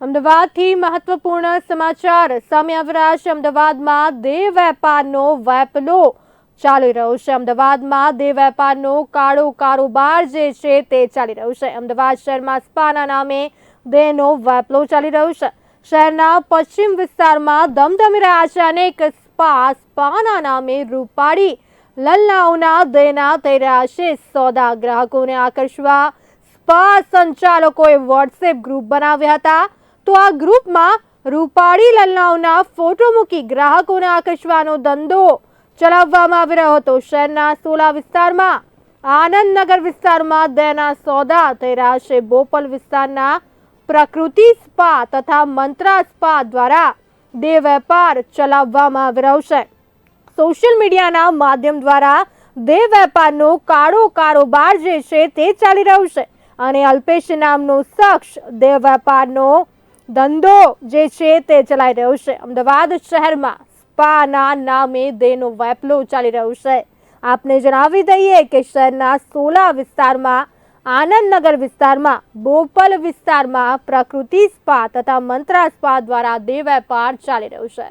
અમદાવાદથી મહત્વપૂર્ણ સમાચાર. સામે આવી છે અમદાવાદમાં દેહ વેપારનો વેપલો ચાલી રહ્યો છે અમદાવાદમાં દેહ વેપારનો કાળો કારોબાર જે છે તે ચાલી રહ્યો છે. અમદાવાદ શહેરમાં સ્પાના નામે દેહનો વેપલો ચાલી રહ્યો છે. શહેરના પશ્ચિમ વિસ્તારમાં ધમધમી રહ્યા છે અનેક સ્પા, સ્પાના નામે રૂપાળી લલ્લાઓના દેહના થઈ રહ્યા છે. સોદા ગ્રાહકોને આકર્ષવા સ્પા સંચાલકોએ વોટ્સએપ ગ્રુપ બનાવ્યા હતા. તો આ ગ્રુપમાં રૂપાળી લલનાઓના ફોટો મૂકી ગ્રાહકોને આકર્ષવાનો ધંધો ચલાવવામાં આવી રહ્યો હતો. શહેરના સોલા વિસ્તારમાં, આનંદનગર વિસ્તારમાં દયાના સોદા થઈ રહ્યા છે. બોપલ વિસ્તારના પ્રકૃતિ સ્પા તથા મંત્રા સ્પા દ્વારા દેહ વેપાર ચલાવવામાં આવી રહ્યો છે. સોશિયલ મીડિયાના માધ્યમ દ્વારા દેહ વેપારનો કાળો કારોબાર જે છે તે ચાલી રહ્યો છે અને અલ્પેશ નામનો શખ્સ દેહ વેપારનો ધંધો જે છે તે ચલાવી રહ્યો છે. અમદાવાદ શહેરમાં સ્પાના નામે દેનો વેપલો ચાલી રહ્યો છે. આપને જણાવી દઈએ કે શહેરના સોલા વિસ્તારમાં, આનંદનગર વિસ્તારમાં, બોપલ વિસ્તારમાં પ્રકૃતિ સ્પા તથા મંત્રા સ્પા દ્વારા દેહ વેપાર ચાલી રહ્યો છે.